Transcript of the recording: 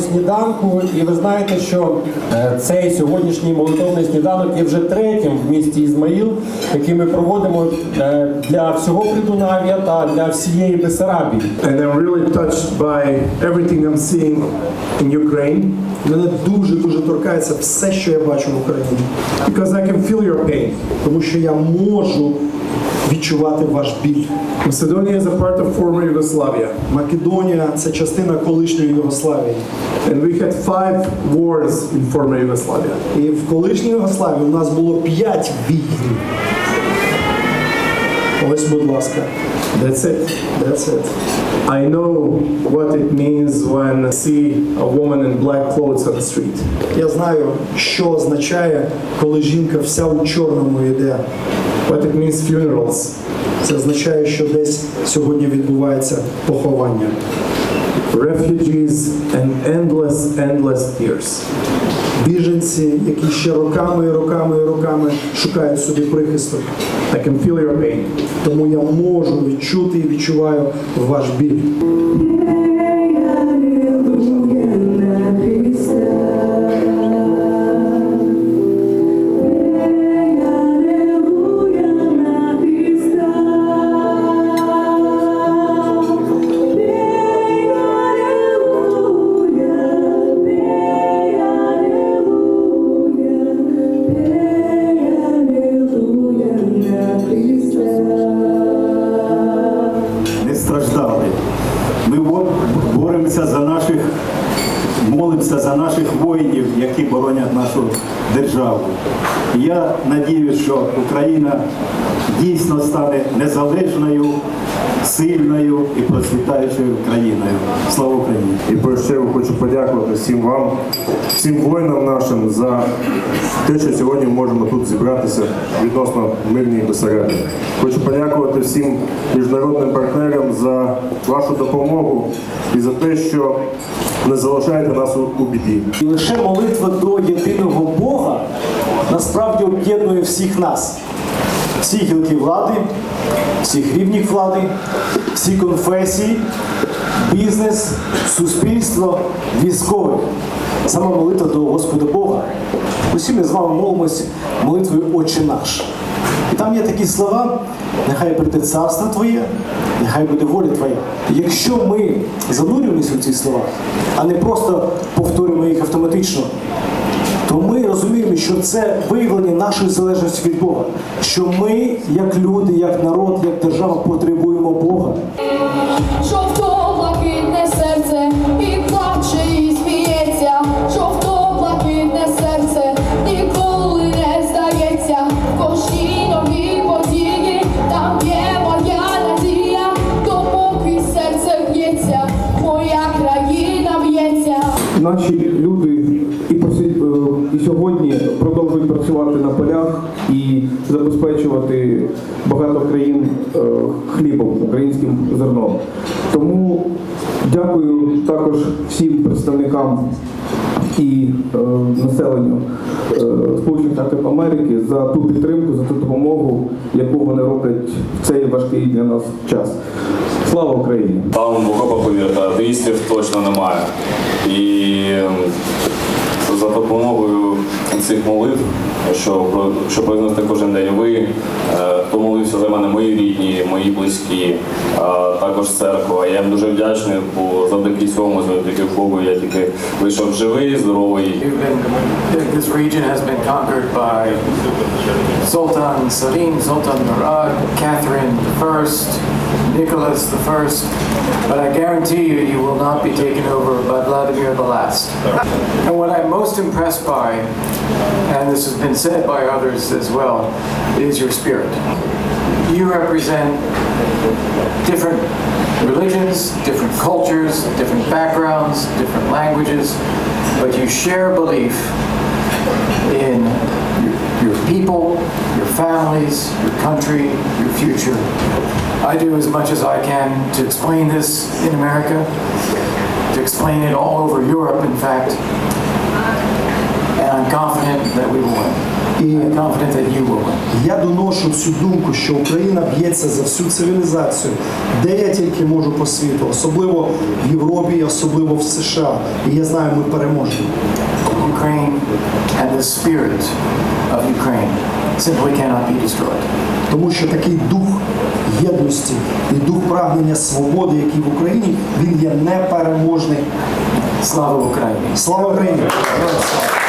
сніданку, і ви знаєте, що е, цей сьогоднішній молитовний сніданок є вже третім в місті Ізмаїл, який ми проводимо е, для всього Придунав'я та для всієї Бесарабії. And I'm really touched by everything I'm seeing in Ukraine Мене дуже дуже торкається все, що я бачу в Україні, because I can feel your pain. тому що я можу відчувати ваш біль. Macedonia is a part of former Yugoslavia, Македонія це частина колишньої Югославії. and we had five wars in former Yugoslavia. І в колишній Югославії у нас було п'ять війн. Ось, будь ласка, That's it. that's it. I know what it means when I see a woman in black clothes on the street. Я знаю, що означає, коли жінка вся у чорному йде. What it means funerals, Це означає, що десь сьогодні відбувається поховання. Refugees, and endless, endless tears. Біженці, які ще роками і роками і роками шукають собі прихисток. I can feel your pain. Тому я можу відчути і відчуваю ваш біль. За наших воїнів, які боронять нашу державу. Я надіюсь, що Україна дійсно стане незалежною, сильною і процвітаючою країною. Слава Україні! І перш чергу хочу подякувати всім вам, всім воїнам нашим за те, що сьогодні можемо тут зібратися відносно мирній Бесарабі. Хочу подякувати всім міжнародним партнерам за вашу допомогу і за те, що не залишаєте нас у, у біді. І лише молитва до єдиного Бога насправді об'єднує всіх нас, всі гілки влади, всіх рівнів влади, всі конфесії, бізнес, суспільство, військових. Саме молитва до Господа Бога. Усі ми з вами молимось молитвою Отче наш. І там є такі слова: нехай прийде царство Твоє, нехай буде воля Твоя. Якщо ми занурюємося у ці слова, а не просто повторюємо їх автоматично, то ми що це виявлення нашої залежності від Бога. Що ми, як люди, як народ, як держава, потребуємо Бога. Забезпечувати багато країн е, хлібом, українським зерном. Тому дякую також всім представникам і е, населенню е, Сполучених Штатів Америки за ту підтримку, за ту допомогу, яку вони роблять в цей важкий для нас час. Слава Україні! Там окопах повірте, атеїстів точно немає. І ем, за допомогою цих молитв, що, що произносите кожен день ви, е, хто молився за мене, мої рідні, мої близькі, також церква. Я їм дуже вдячний, бо завдяки цьому, завдяки Богу, я тільки вийшов живий, здоровий. This region has been conquered by Sultan Salim, Sultan Murad, Catherine I, Nicholas I, but I guarantee you, you will not be taken over by Vladimir the Last. And what I'm most impressed by, and this has been said by others as well, is your spirit. You represent different religions, different cultures, different backgrounds, different languages, but you share belief in your, your people, your families, your country, your future. I do as much as I can to explain this in America, to explain it all over Europe, in fact, I'm confident that we will win. І I'm confident that you will win. я доношу цю думку, що Україна б'ється за всю цивілізацію, де я тільки можу по світу, особливо в Європі, особливо в США. І я знаю, ми переможемо. Ukraine and the spirit of Ukraine simply cannot be destroyed. Тому що такий дух єдності і дух прагнення свободи, який в Україні, він є непереможний. Слава Україні! Слава Україні! Героям слава!